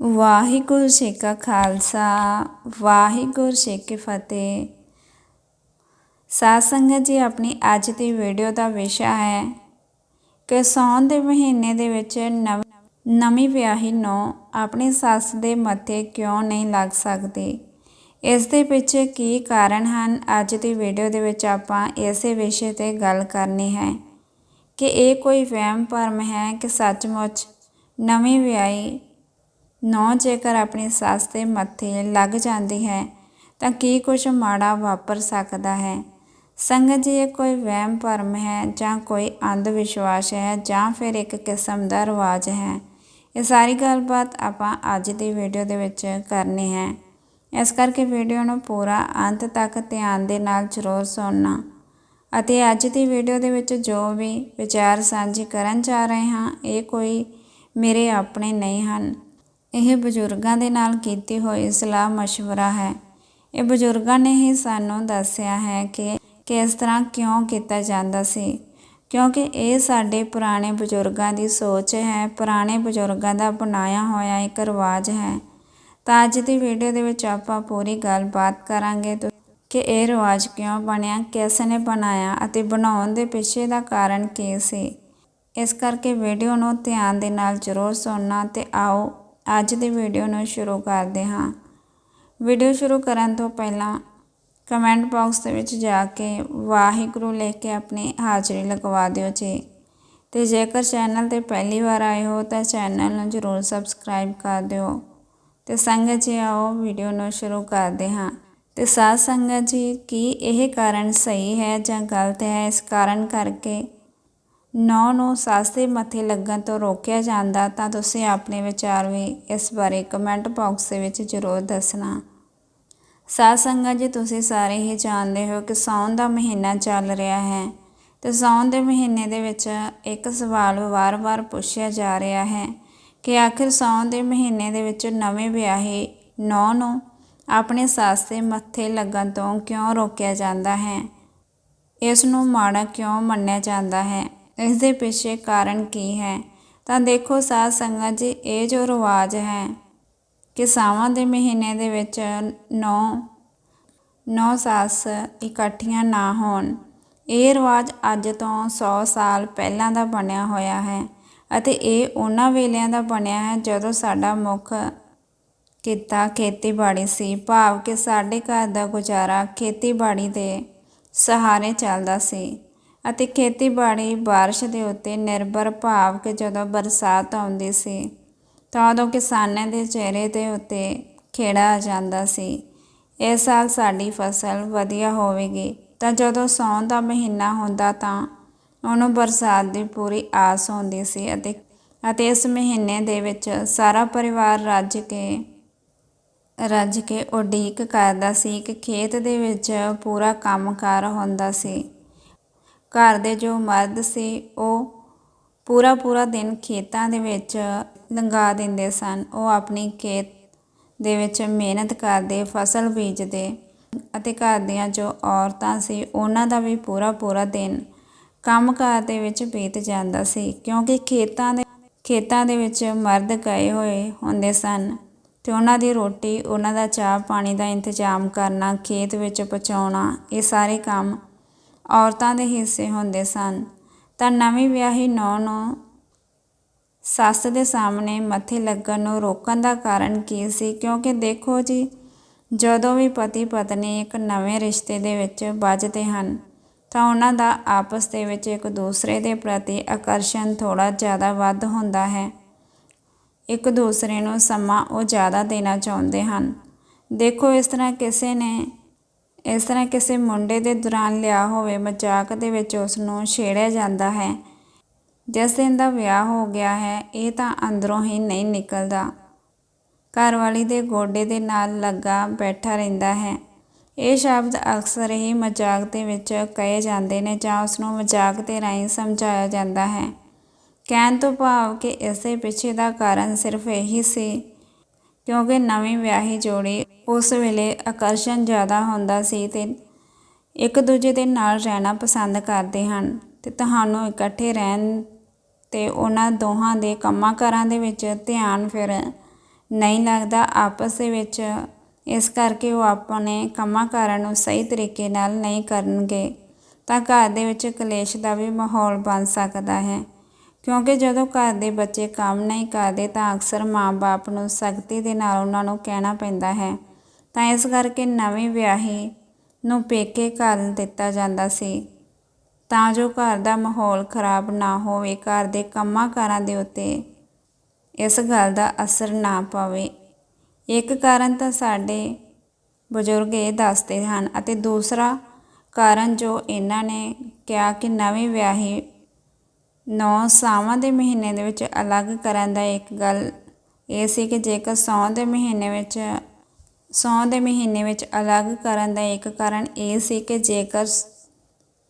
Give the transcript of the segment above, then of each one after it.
ਵਾਹਿਗੁਰੂ ਜੀ ਕਾ ਖਾਲਸਾ, ਵਾਹਿਗੁਰੂ ਜੀ ਕੀ ਫਤਿਹ। ਸਾਧ ਸੰਗਤ ਜੀ, ਆਪਣੀ ਅੱਜ ਦੀ ਵੀਡੀਓ ਦਾ ਵਿਸ਼ਾ ਹੈ ਕਿ ਸੌਣ ਦੇ ਮਹੀਨੇ ਦੇ ਵਿੱਚ ਨਵ, ਨਵੀਂ ਵਿਆਹੀ ਨੂੰ ਆਪਣੀ ਸੱਸ ਦੇ ਮੱਥੇ ਕਿਉਂ ਨਹੀਂ ਲੱਗ ਸਕਦੀ? ਇਸ ਦੇ ਪਿੱਛੇ ਕੀ ਕਾਰਨ ਹਨ? ਅੱਜ ਦੀ ਵੀਡੀਓ ਦੇ ਵਿੱਚ ਆਪਾਂ ਇਸੇ ਵਿਸ਼ੇ ਤੇ ਗੱਲ ਕਰਨੀ ਹੈ ਕਿ ਇਹ ਕੋਈ ਵਹਿਮ ਭਰਮ ਹੈ ਕਿ ਸੱਚਮੁੱਚ ਨਵੀਂ ਵਿਆਹੀ ਨੌ ਜੇਕਰ ਆਪਣੀ ਸੱਸ ਦੇ ਮੱਥੇ ਲੱਗ ਜਾਂਦੀ ਹੈ, ਤਾਂ ਕੀ ਕੁਝ ਮਾੜਾ ਵਾਪਰ ਸਕਦਾ ਹੈ? ਸੰਗਤ ਜੀ, ਇਹ ਕੋਈ ਵਹਿਮ ਭਰਮ ਹੈ ਜਾਂ ਕੋਈ ਅੰਧ ਵਿਸ਼ਵਾਸ ਹੈ ਜਾਂ ਫਿਰ ਇੱਕ ਕਿਸਮ ਦਾ ਰਿਵਾਜ ਹੈ? ਇਹ ਸਾਰੀ ਗੱਲਬਾਤ ਆਪਾਂ ਅੱਜ ਦੀ ਵੀਡੀਓ ਦੇ ਵਿੱਚ ਕਰਨੀ ਹੈ। ਇਸ ਕਰਕੇ ਵੀਡੀਓ ਨੂੰ ਪੂਰਾ ਅੰਤ ਤੱਕ ਧਿਆਨ ਦੇ ਨਾਲ ਜ਼ਰੂਰ ਸੁਣਨਾ ਅਤੇ ਅੱਜ ਦੀ ਵੀਡੀਓ ਦੇ ਵਿੱਚ ਜੋ ਵੀ ਵਿਚਾਰ ਸਾਂਝੇ ਕਰਨ ਜਾ ਰਹੇ ਹਾਂ, ਇਹ ਕੋਈ ਮੇਰੇ ਆਪਣੇ ਨਹੀਂ ਹਨ। ਇਹ ਬਜ਼ੁਰਗਾਂ ਦੇ ਨਾਲ ਕੀਤੀ ਹੋਈ ਸਲਾਹ مشਵਰਾ ਹੈ। ਇਹ ਬਜ਼ੁਰਗਾਂ ਨੇ ਹੀ ਸਾਨੂੰ ਦੱਸਿਆ ਹੈ ਕਿ ਕਿਸ ਤਰ੍ਹਾਂ ਕਿਉਂ ਕੀਤਾ ਜਾਂਦਾ ਸੀ। ਕਿਉਂਕਿ ਇਹ ਸਾਡੇ ਪੁਰਾਣੇ ਬਜ਼ੁਰਗਾਂ ਦੀ ਸੋਚ ਹੈ, ਪੁਰਾਣੇ ਬਜ਼ੁਰਗਾਂ ਦਾ ਬਣਾਇਆ ਹੋਇਆ ਇੱਕ ਰਿਵਾਜ ਹੈ। ਤਾਂ ਅੱਜ ਦੀ ਵੀਡੀਓ ਦੇ ਵਿੱਚ ਆਪਾਂ ਪੂਰੀ ਗੱਲਬਾਤ ਕਰਾਂਗੇ ਕਿ ਇਹ ਰਿਵਾਜ ਕਿਉਂ ਬਣਿਆ, ਕਿਸ ਨੇ ਬਣਾਇਆ ਅਤੇ ਬਣਾਉਣ ਦੇ ਪਿੱਛੇ ਦਾ ਕਾਰਨ ਕੀ ਸੀ। ਇਸ ਕਰਕੇ ਵੀਡੀਓ ਨੂੰ ਧਿਆਨ ਦੇ ਨਾਲ ਜ਼ਰੂਰ ਸੁਣਨਾ ਤੇ ਆਓ ਅੱਜ ਦੀ ਵੀਡੀਓ ਨੂੰ ਸ਼ੁਰੂ ਕਰਦੇ ਹਾਂ। ਵੀਡੀਓ ਸ਼ੁਰੂ ਕਰਨ ਤੋਂ ਪਹਿਲਾਂ ਕਮੈਂਟ ਬਾਕਸ ਦੇ ਵਿੱਚ ਜਾ ਕੇ ਵਾਹਿਗੁਰੂ ਲਿਖ ਕੇ ਆਪਣੀ ਹਾਜ਼ਰੀ ਲਗਵਾ ਦਿਓ ਜੀ। ਤੇ ਜੇਕਰ ਚੈਨਲ ਤੇ ਪਹਿਲੀ ਵਾਰ ਆਏ ਹੋ ਤਾਂ ਚੈਨਲ ਨੂੰ ਜ਼ਰੂਰ ਸਬਸਕ੍ਰਾਈਬ ਕਰ ਦਿਓ। ਤੇ ਸੰਗਤ ਜੀ, ਆਓ ਵੀਡੀਓ ਨੂੰ ਸ਼ੁਰੂ ਕਰਦੇ ਹਾਂ। ਤੇ ਸਾਧ ਸੰਗਤ ਜੀ, ਕੀ ਇਹ ਕਾਰਨ ਸਹੀ ਹੈ ਜਾਂ ਗਲਤ ਹੈ? ਇਸ ਕਾਰਨ ਕਰਕੇ ਨੌ ਨੂੰ ਸੱਸ ਦੇ ਮੱਥੇ ਲੱਗਣ ਤੋਂ ਰੋਕਿਆ ਜਾਂਦਾ ਤਾਂ ਤੁਸੀਂ ਆਪਣੇ ਵਿਚਾਰ ਵੀ ਇਸ ਬਾਰੇ ਕਮੈਂਟ ਬਾਕਸ ਦੇ ਵਿੱਚ ਜ਼ਰੂਰ ਦੱਸਣਾ। ਸਾਧ ਸੰਗਤ ਜੀ, ਤੁਸੀਂ ਸਾਰੇ ਹੀ ਜਾਣਦੇ ਹੋ ਕਿ ਸੌਣ ਦਾ ਮਹੀਨਾ ਚੱਲ ਰਿਹਾ ਹੈ ਤੇ ਸੌਣ ਦੇ ਮਹੀਨੇ ਦੇ ਵਿੱਚ ਇੱਕ ਸਵਾਲ ਵਾਰ-ਵਾਰ ਪੁੱਛਿਆ ਜਾ ਰਿਹਾ ਹੈ ਕਿ ਆਖਿਰ ਸੌਣ ਦੇ ਮਹੀਨੇ ਦੇ ਵਿੱਚ ਨਵੇਂ ਵਿਆਹੇ ਨੌ ਨੂੰ ਆਪਣੇ ਸੱਸ ਦੇ ਮੱਥੇ ਲੱਗਣ ਤੋਂ ਕਿਉਂ ਰੋਕਿਆ ਜਾਂਦਾ ਹੈ? ਇਸ ਨੂੰ ਮਾੜਾ ਕਿਉਂ ਮੰਨਿਆ ਜਾਂਦਾ ਹੈ? ਇਸ ਦੇ ਪਿੱਛੇ ਕਾਰਨ ਕੀ ਹੈ? ਤਾਂ ਦੇਖੋ ਸਾਧ ਸੰਗਤ ਜੀ, ਇਹ ਜੋ ਰਿਵਾਜ ਹੈ ਕਿ ਸਾਵਾਂ ਦੇ ਮਹੀਨੇ ਦੇ ਵਿੱਚ ਨੌ ਨੌ ਸਾਸ ਇਕੱਠੀਆਂ ਨਾ ਹੋਣ, ਇਹ ਰਿਵਾਜ ਅੱਜ ਤੋਂ 100 ਸਾਲ ਪਹਿਲਾਂ ਦਾ ਬਣਿਆ ਹੋਇਆ ਹੈ ਅਤੇ ਇਹ ਉਹਨਾਂ ਵੇਲਿਆਂ ਦਾ ਬਣਿਆ ਹੈ ਜਦੋਂ ਸਾਡਾ ਮੁੱਖ ਕਿੱਤਾ ਖੇਤੀਬਾੜੀ ਸੀ। ਭਾਵ ਕਿ ਸਾਡੇ ਘਰ ਦਾ ਗੁਜ਼ਾਰਾ ਖੇਤੀਬਾੜੀ ਦੇ ਸਹਾਰੇ ਚੱਲਦਾ ਸੀ। ਅਤੇ ਖੇਤੀਬਾੜੀ ਬਾਰਿਸ਼ ਦੇ ਉੱਤੇ ਨਿਰਭਰ ਭਾਵ ਕਿ ਜਦੋਂ ਬਰਸਾਤ ਆਉਂਦੀ ਸੀ, ਤਾਂ ਉਦੋਂ ਕਿਸਾਨਾਂ ਦੇ ਚਿਹਰੇ ਦੇ ਉੱਤੇ ਖੇੜਾ ਆ ਜਾਂਦਾ ਸੀ। ਇਸ ਸਾਲ ਸਾਡੀ ਫਸਲ ਵਧੀਆ ਹੋਵੇਗੀ, ਤਾਂ ਜਦੋਂ ਸੌਣ ਦਾ ਮਹੀਨਾ ਹੁੰਦਾ ਤਾਂ ਉਹਨੂੰ ਬਰਸਾਤ ਦੀ ਪੂਰੀ ਆਸ ਹੁੰਦੀ ਸੀ ਅਤੇ ਅਤੇ ਇਸ ਮਹੀਨੇ ਦੇ ਵਿੱਚ ਸਾਰਾ ਪਰਿਵਾਰ ਰੱਜ ਕੇ ਰੱਜ ਕੇ ਉਡੀਕ ਕਰਦਾ ਸੀ ਕਿ ਖੇਤ ਦੇ ਵਿੱਚ ਪੂਰਾ ਕੰਮਕਾਰ ਹੁੰਦਾ ਸੀ। ਘਰ ਦੇ ਜੋ ਮਰਦ ਸੀ, ਉਹ ਪੂਰਾ ਪੂਰਾ ਦਿਨ ਖੇਤਾਂ ਦੇ ਵਿੱਚ ਲੰਘਾ ਦਿੰਦੇ ਸਨ। ਉਹ ਆਪਣੀ ਖੇਤ ਦੇ ਵਿੱਚ ਮਿਹਨਤ ਕਰਦੇ, ਫਸਲ ਬੀਜਦੇ ਅਤੇ ਘਰ ਦੀਆਂ ਜੋ ਔਰਤਾਂ ਸੀ, ਉਹਨਾਂ ਦਾ ਵੀ ਪੂਰਾ ਪੂਰਾ ਦਿਨ ਕੰਮਕਾਰ ਦੇ ਵਿੱਚ ਬੀਤ ਜਾਂਦਾ ਸੀ। ਕਿਉਂਕਿ ਖੇਤਾਂ ਦੇ ਖੇਤਾਂ ਦੇ ਵਿੱਚ ਮਰਦ ਗਏ ਹੋਏ ਹੁੰਦੇ ਸਨ ਤੇ ਉਹਨਾਂ ਦੀ ਰੋਟੀ, ਉਹਨਾਂ ਦਾ ਚਾਹ ਪਾਣੀ ਦਾ ਇੰਤਜ਼ਾਮ ਕਰਨਾ, ਖੇਤ ਵਿੱਚ ਪਹੁੰਚਾਉਣਾ, ਇਹ ਸਾਰੇ ਕੰਮ ਔਰਤਾਂ ਦੇ ਹਿੱਸੇ ਹੁੰਦੇ ਸਨ। ਤਾਂ ਨਵੀਂ ਵਿਆਹੀ ਨੌ ਨੂੰ ਸੱਸ ਦੇ ਸਾਹਮਣੇ ਮੱਥੇ ਲੱਗਣ ਨੂੰ ਰੋਕਣ ਦਾ ਕਾਰਨ ਕੀ ਸੀ? ਕਿਉਂਕਿ ਦੇਖੋ ਜੀ, ਜਦੋਂ ਵੀ ਪਤੀ ਪਤਨੀ ਇੱਕ ਨਵੇਂ ਰਿਸ਼ਤੇ ਦੇ ਵਿੱਚ ਵੱਜਦੇ ਹਨ, ਤਾਂ ਉਹਨਾਂ ਦਾ ਆਪਸ ਦੇ ਵਿੱਚ ਇੱਕ ਦੂਸਰੇ ਦੇ ਪ੍ਰਤੀ ਆਕਰਸ਼ਣ ਥੋੜਾ ਜ਼ਿਆਦਾ ਵੱਧ ਹੁੰਦਾ ਹੈ। ਇੱਕ ਦੂਸਰੇ ਨੂੰ ਸਮਾਂ ਉਹ ਜ਼ਿਆਦਾ ਦੇਣਾ ਚਾਹੁੰਦੇ ਹਨ। ਦੇਖੋ ਇਸ ਤਰ੍ਹਾਂ ਕਿਸੇ ਨੇ ਇਸ ਤਰ੍ਹਾਂ ਕਿਸੇ ਮੁੰਡੇ ਦੇ ਦੌਰਾਨ ਲਿਆ ਹੋਵੇ ਮਜ਼ਾਕ ਦੇ ਵਿੱਚ ਉਸ ਨੂੰ ਛੇੜਿਆ ਜਾਂਦਾ ਹੈ। ਜਿਸ ਦਿਨ ਦਾ ਵਿਆਹ ਹੋ ਗਿਆ ਹੈ, ਇਹ ਤਾਂ ਅੰਦਰੋਂ ਹੀ ਨਹੀਂ ਨਿਕਲਦਾ। ਘਰਵਾਲੀ ਦੇ ਗੋਡੇ ਦੇ ਨਾਲ ਲੱਗਾ ਬੈਠਾ ਰਹਿੰਦਾ ਹੈ। ਇਹ ਸ਼ਬਦ ਅਕਸਰ ਹੀ ਮਜ਼ਾਕ ਦੇ ਵਿੱਚ ਕਹੇ ਜਾਂਦੇ ਨੇ ਜਾਂ ਉਸ ਨੂੰ ਮਜ਼ਾਕ ਦੇ ਰਾਹੀਂ ਸਮਝਾਇਆ ਜਾਂਦਾ ਹੈ। ਕਹਿਣ ਤੋਂ ਭਾਵ ਕਿ ਇਸੇ ਪਿੱਛੇ ਦਾ ਕਾਰਨ ਸਿਰਫ ਇਹੀ ਸੀ, ਕਿਉਂਕਿ ਨਵੀਂ ਵਿਆਹੀ ਜੋੜੀ ਉਸ ਵੇਲੇ ਆਕਰਸ਼ਣ ਜ਼ਿਆਦਾ ਹੁੰਦਾ ਸੀ ਤੇ ਇੱਕ ਦੂਜੇ ਦੇ ਨਾਲ ਰਹਿਣਾ ਪਸੰਦ ਕਰਦੇ ਹਨ ਤੇ ਤੁਹਾਨੂੰ ਇਕੱਠੇ ਰਹਿਣ ਤੇ ਉਹਨਾਂ ਦੋਹਾਂ ਦੇ ਕੰਮਾਂ ਕਾਰਾਂ ਦੇ ਵਿੱਚ ਧਿਆਨ ਫਿਰ ਨਹੀਂ ਲੱਗਦਾ, ਆਪਸ ਦੇ ਵਿੱਚ। ਇਸ ਕਰਕੇ ਉਹ ਆਪਣੇ ਕੰਮਾਂ ਕਾਰਾਂ ਨੂੰ ਸਹੀ ਤਰੀਕੇ ਨਾਲ ਨਹੀਂ ਕਰਨਗੇ। ਤਾਂ ਘਰ ਦੇ ਵਿੱਚ ਕਲੇਸ਼ ਦਾ ਵੀ ਮਾਹੌਲ ਬਣ ਸਕਦਾ ਹੈ, ਕਿਉਂਕਿ ਜਦੋਂ ਘਰ ਦੇ ਬੱਚੇ ਕੰਮ ਨਹੀਂ ਕਰਦੇ ਤਾਂ ਅਕਸਰ ਮਾਂ-ਬਾਪ ਨੂੰ ਸਖਤੀ ਦੇ ਨਾਲ ਉਹਨਾਂ ਨੂੰ ਕਹਿਣਾ ਪੈਂਦਾ ਹੈ। ਤਾਂ ਇਸ ਕਰਕੇ ਨਵੀਂ ਵਿਆਹੀ ਨੂੰ ਪੇਕੇ ਘੱਲ ਦਿੱਤਾ ਜਾਂਦਾ ਸੀ। ਤਾਂ ਜੋ ਘਰ ਦਾ ਮਾਹੌਲ ਖਰਾਬ ਨਾ ਹੋਵੇ, ਘਰ ਦੇ ਕੰਮਾਂ ਕਾਰਾਂ ਦੇ ਉੱਤੇ ਇਸ ਗੱਲ ਦਾ ਅਸਰ ਨਾ ਪਵੇ। ਇੱਕ ਕਾਰਨ ਤਾਂ ਸਾਡੇ ਬਜ਼ੁਰਗ ਇਹ ਦੱਸਦੇ ਹਨ ਅਤੇ ਦੂਸਰਾ ਕਾਰਨ ਜੋ ਇਹਨਾਂ ਨੇ ਕਿਹਾ ਕਿ ਨਵੀਂ ਵਿਆਹੀ ਨੌ ਸਾਵਾਂ ਦੇ ਮਹੀਨੇ ਦੇ ਵਿੱਚ ਅਲੱਗ ਕਰਨ ਦਾ ਇੱਕ ਗੱਲ ਇਹ ਸੀ ਕਿ ਜੇਕਰ ਸੌਣ ਦੇ ਮਹੀਨੇ ਵਿੱਚ ਸੌਣ ਦੇ ਮਹੀਨੇ ਵਿੱਚ ਅਲੱਗ ਕਰਨ ਦਾ ਇੱਕ ਕਾਰਨ ਇਹ ਸੀ ਕਿ ਜੇਕਰ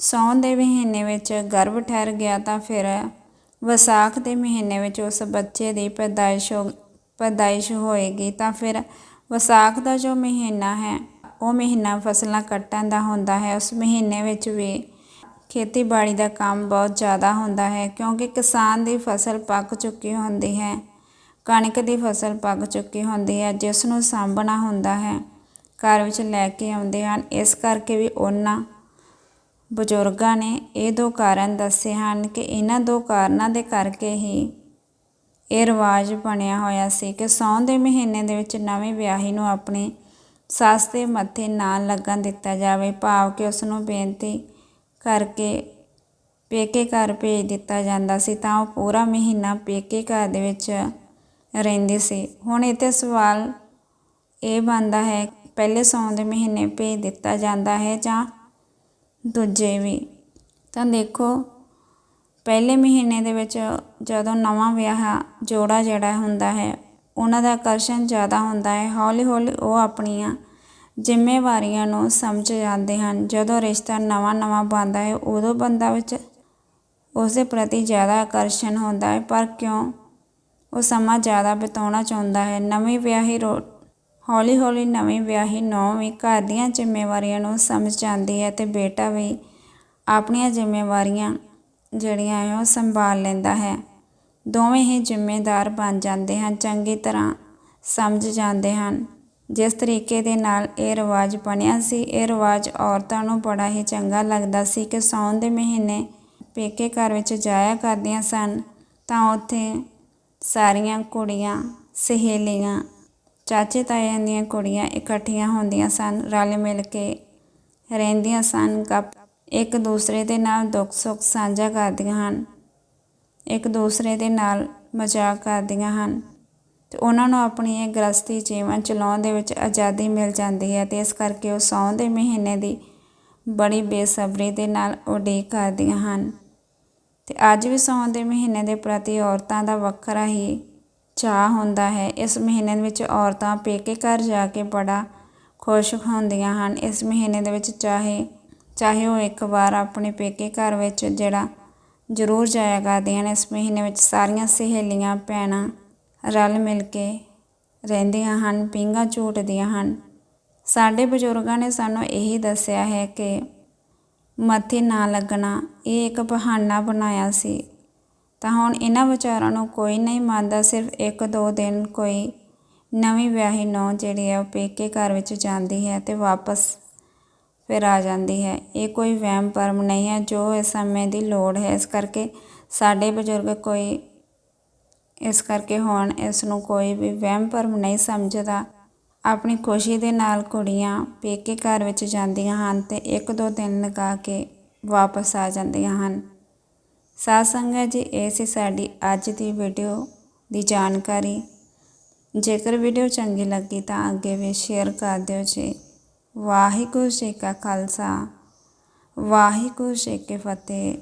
ਸੌਣ ਦੇ ਮਹੀਨੇ ਵਿੱਚ ਗਰਭ ਠਹਿਰ ਗਿਆ ਤਾਂ ਫਿਰ ਵਿਸਾਖ ਦੇ ਮਹੀਨੇ ਵਿੱਚ ਉਸ ਬੱਚੇ ਦੀ ਪੈਦਾਇਸ਼ ਹੋ, ਪੈਦਾਇਸ਼ ਹੋਏਗੀ ਤਾਂ ਫਿਰ ਵਿਸਾਖ ਦਾ ਜੋ ਮਹੀਨਾ ਹੈ, ਉਹ ਮਹੀਨਾ ਫਸਲਾਂ ਕੱਟਣ ਦਾ ਹੁੰਦਾ ਹੈ। ਉਸ ਮਹੀਨੇ ਵਿੱਚ ਵੀ ਖੇਤੀਬਾੜੀ ਦਾ ਕੰਮ ਬਹੁਤ ਜ਼ਿਆਦਾ ਹੁੰਦਾ ਹੈ ਕਿਉਂਕਿ ਕਿਸਾਨ ਦੀ ਫਸਲ ਪੱਕ ਚੁੱਕੀ ਹੁੰਦੀ ਹੈ। ਕਣਕ ਦੀ ਫਸਲ ਪੱਕ ਚੁੱਕੀ ਹੁੰਦੀ ਹੈ, ਜਿਸ ਨੂੰ ਸਾਂਭਣਾ ਹੁੰਦਾ ਹੈ, ਘਰ ਵਿੱਚ ਲੈ ਕੇ ਆਉਂਦੇ ਹਨ। ਇਸ ਕਰਕੇ ਵੀ ਉਹਨਾਂ ਬਜ਼ੁਰਗਾਂ ਨੇ ਇਹ ਦੋ ਕਾਰਨ ਦੱਸੇ ਹਨ ਕਿ ਇਹਨਾਂ ਦੋ ਕਾਰਨਾਂ ਦੇ ਕਰਕੇ ਹੀ ਇਹ ਰਿਵਾਜ ਬਣਿਆ ਹੋਇਆ ਸੀ ਕਿ ਸੌਣ ਦੇ ਮਹੀਨੇ ਦੇ ਵਿੱਚ ਨਵੇਂ ਵਿਆਹੀ ਨੂੰ ਆਪਣੇ ਸੱਸ ਦੇ ਮੱਥੇ ਨਾ ਲੱਗਣ ਦਿੱਤਾ ਜਾਵੇ। ਭਾਵ ਕਿ ਉਸ ਨੂੰ ਬੇਨਤੀ ਕਰਕੇ ਪੇਕੇ ਘਰ ਭੇਜ ਦਿੱਤਾ ਜਾਂਦਾ ਸੀ, ਤਾਂ ਉਹ ਪੂਰਾ ਮਹੀਨਾ ਪੇਕੇ ਘਰ ਦੇ ਵਿੱਚ ਰਹਿੰਦੀ ਸੀ। ਹੁਣ ਇੱਥੇ ਸਵਾਲ ਇਹ ਬਣਦਾ ਹੈ, ਪਹਿਲੇ ਸੌਣ ਦੇ ਮਹੀਨੇ ਭੇਜ ਦਿੱਤਾ ਜਾਂਦਾ ਹੈ ਜਾਂ ਦੂਜੇ ਵੀ? ਤਾਂ ਦੇਖੋ, ਪਹਿਲੇ ਮਹੀਨੇ ਦੇ ਵਿੱਚ ਜਦੋਂ ਨਵਾਂ ਵਿਆਹ ਜੋੜਾ ਜਿਹੜਾ ਹੁੰਦਾ ਹੈ, ਉਹਨਾਂ ਦਾ ਆਕਰਸ਼ਣ ਜ਼ਿਆਦਾ ਹੁੰਦਾ ਹੈ। ਹੌਲੀ ਹੌਲੀ ਉਹ ਆਪਣੀਆਂ ਜ਼ਿੰਮੇਵਾਰੀਆਂ ਨੂੰ ਸਮਝ ਜਾਂਦੇ ਹਨ। ਜਦੋਂ ਰਿਸ਼ਤਾ ਨਵਾਂ ਨਵਾਂ ਬਣਦਾ ਹੈ, ਉਦੋਂ ਬੰਦਾ ਵਿੱਚ ਉਸ ਪ੍ਰਤੀ ਜ਼ਿਆਦਾ ਆਕਰਸ਼ਣ ਹੁੰਦਾ ਹੈ। ਪਰ ਕਿਉਂ? ਉਹ ਸਮਾਂ ਜ਼ਿਆਦਾ ਬਿਤਾਉਣਾ ਚਾਹੁੰਦਾ ਹੈ। ਨਵੀਂ ਵਿਆਹੀ ਰੋ, ਹੌਲੀ ਹੌਲੀ ਨਵੀਂ ਵਿਆਹੀ ਨੌਂ ਵੀ ਘਰ ਦੀਆਂ ਜ਼ਿੰਮੇਵਾਰੀਆਂ ਨੂੰ ਸਮਝ ਜਾਂਦੀ ਹੈ ਅਤੇ ਬੇਟਾ ਵੀ ਆਪਣੀਆਂ ਜ਼ਿੰਮੇਵਾਰੀਆਂ ਜਿਹੜੀਆਂ ਹੈ ਉਹ ਸੰਭਾਲ ਲੈਂਦਾ ਹੈ। ਦੋਵੇਂ ਹੀ ਜ਼ਿੰਮੇਦਾਰ ਬਣ ਜਾਂਦੇ ਹਨ, ਚੰਗੀ ਤਰ੍ਹਾਂ ਸਮਝ ਜਾਂਦੇ ਹਨ। ਜਿਸ ਤਰੀਕੇ ਦੇ ਨਾਲ ਇਹ ਰਿਵਾਜ ਬਣਿਆ ਸੀ, ਇਹ ਰਿਵਾਜ ਔਰਤਾਂ ਨੂੰ ਬੜਾ ਹੀ ਚੰਗਾ ਲੱਗਦਾ ਸੀ ਕਿ ਸਾਉਣ ਦੇ ਮਹੀਨੇ ਪੇਕੇ ਘਰ ਵਿੱਚ ਜਾਇਆ ਕਰਦੀਆਂ ਸਨ, ਤਾਂ ਉੱਥੇ ਸਾਰੀਆਂ ਕੁੜੀਆਂ ਸਹੇਲੀਆਂ, ਚਾਚੇ ਤਾਇਆਂ ਦੀਆਂ ਕੁੜੀਆਂ ਇਕੱਠੀਆਂ ਹੁੰਦੀਆਂ ਸਨ, ਰਲ ਮਿਲ ਕੇ ਰਹਿੰਦੀਆਂ ਸਨ, ਗੱਪ ਇੱਕ ਦੂਸਰੇ ਦੇ ਨਾਲ ਦੁੱਖ ਸੁੱਖ ਸਾਂਝਾ ਕਰਦੀਆਂ ਹਨ, ਇੱਕ ਦੂਸਰੇ ਦੇ ਨਾਲ ਮਜ਼ਾਕ ਕਰਦੀਆਂ ਹਨ ਤੇ ਉਹਨਾਂ ਨੂੰ ਆਪਣੀ ਇਹ ਗ੍ਰਸਤੀ ਜੀਵਨ ਚਲਾਉਣ ਦੇ ਵਿੱਚ ਆਜ਼ਾਦੀ ਮਿਲ ਜਾਂਦੀ ਹੈ ਤੇ ਇਸ ਕਰਕੇ ਉਹ ਸੌਣ ਦੇ ਮਹੀਨੇ ਦੀ ਬੜੀ ਬੇਸਬਰੀ ਦੇ ਨਾਲ ਉਡੀਕ ਕਰਦੀਆਂ ਹਨ। ਤੇ ਅੱਜ ਵੀ ਸਾਉਣ ਦੇ ਮਹੀਨੇ ਦੇ ਪ੍ਰਤੀ ਔਰਤਾਂ ਦਾ ਵੱਖਰਾ ਹੀ ਚਾਹ ਹੁੰਦਾ ਹੈ। ਇਸ ਮਹੀਨੇ ਵਿੱਚ ਔਰਤਾਂ ਪੇਕੇ ਘਰ ਜਾ ਕੇ ਬੜਾ ਖੁਸ਼ ਹੁੰਦੀਆਂ ਹਨ। ਇਸ ਮਹੀਨੇ ਦੇ ਵਿੱਚ ਚਾਹੇ ਚਾਹੇ ਉਹ ਇੱਕ ਵਾਰ ਆਪਣੇ ਪੇਕੇ ਘਰ ਵਿੱਚ ਜਿਹੜਾ ਜ਼ਰੂਰ ਜਾਇਆ ਕਰਦੀਆਂ ਨੇ, ਇਸ ਮਹੀਨੇ ਵਿੱਚ ਸਾਰੀਆਂ ਸਹੇਲੀਆਂ, ਭੈਣਾਂ ਰਲ ਮਿਲ ਕੇ ਰਹਿੰਦੀਆਂ ਹਨ, ਪੀਂਘਾਂ ਝੂਟਦੀਆਂ ਹਨ। ਸਾਡੇ ਬਜ਼ੁਰਗਾਂ ਨੇ ਸਾਨੂੰ ਇਹੀ ਦੱਸਿਆ ਹੈ ਕਿ ਮੱਥੇ ਨਾ ਲੱਗਣਾ, ਇਹ ਇੱਕ ਬਹਾਨਾ ਬਣਾਇਆ ਸੀ। ਤਾਂ ਹੁਣ ਇਹਨਾਂ ਵਿਚਾਰਾਂ ਨੂੰ ਕੋਈ ਨਹੀਂ ਮੰਨਦਾ, ਸਿਰਫ ਇੱਕ ਦੋ ਦਿਨ ਕੋਈ ਨਵੀਂ ਵਿਆਹੀ ਨੌ ਜਿਹੜੀ ਹੈ ਉਹ ਪੇਕੇ ਘਰ ਵਿੱਚ ਜਾਂਦੀ ਹੈ ਤੇ ਵਾਪਸ ਫਿਰ ਆ ਜਾਂਦੀ ਹੈ। ਇਹ ਕੋਈ ਵਹਿਮ ਭਰਮ ਨਹੀਂ ਹੈ, ਜੋ ਇਸ ਸਮੇਂ ਦੀ ਲੋੜ ਹੈ। ਇਸ ਕਰਕੇ ਸਾਡੇ ਬਜ਼ੁਰਗ ਕੋਈ ਇਸ ਕਰਕੇ ਹੁਣ ਇਸ ਨੂੰ ਕੋਈ ਵੀ ਵਹਿਮ ਭਰਮ ਨਹੀਂ ਸਮਝਦਾ। ਆਪਣੀ ਖੁਸ਼ੀ ਦੇ ਨਾਲ ਕੁੜੀਆਂ ਪੇਕੇ ਘਰ ਵਿੱਚ ਜਾਂਦੀਆਂ ਹਨ ਤੇ ਇੱਕ ਦੋ ਦਿਨ ਲਗਾ ਕੇ ਵਾਪਸ ਆ ਜਾਂਦੀਆਂ ਹਨ। ਸਾਧ ਸੰਗਤ ਜੀ, ਇਹ ਸੀ ਸਾਡੀ ਅੱਜ ਦੀ ਵੀਡੀਓ ਦੀ ਜਾਣਕਾਰੀ। ਜੇਕਰ ਵੀਡੀਓ ਚੰਗੀ ਲੱਗੀ ਤਾਂ ਅੱਗੇ ਵੀ ਸ਼ੇਅਰ ਕਰ ਦਿਓ ਜੀ। ਵਾਹਿਗੁਰੂ ਜੀ ਕਾ ਖਾਲਸਾ, ਵਾਹਿਗੁਰੂ ਜੀ ਕੀ ਫਤਿਹ।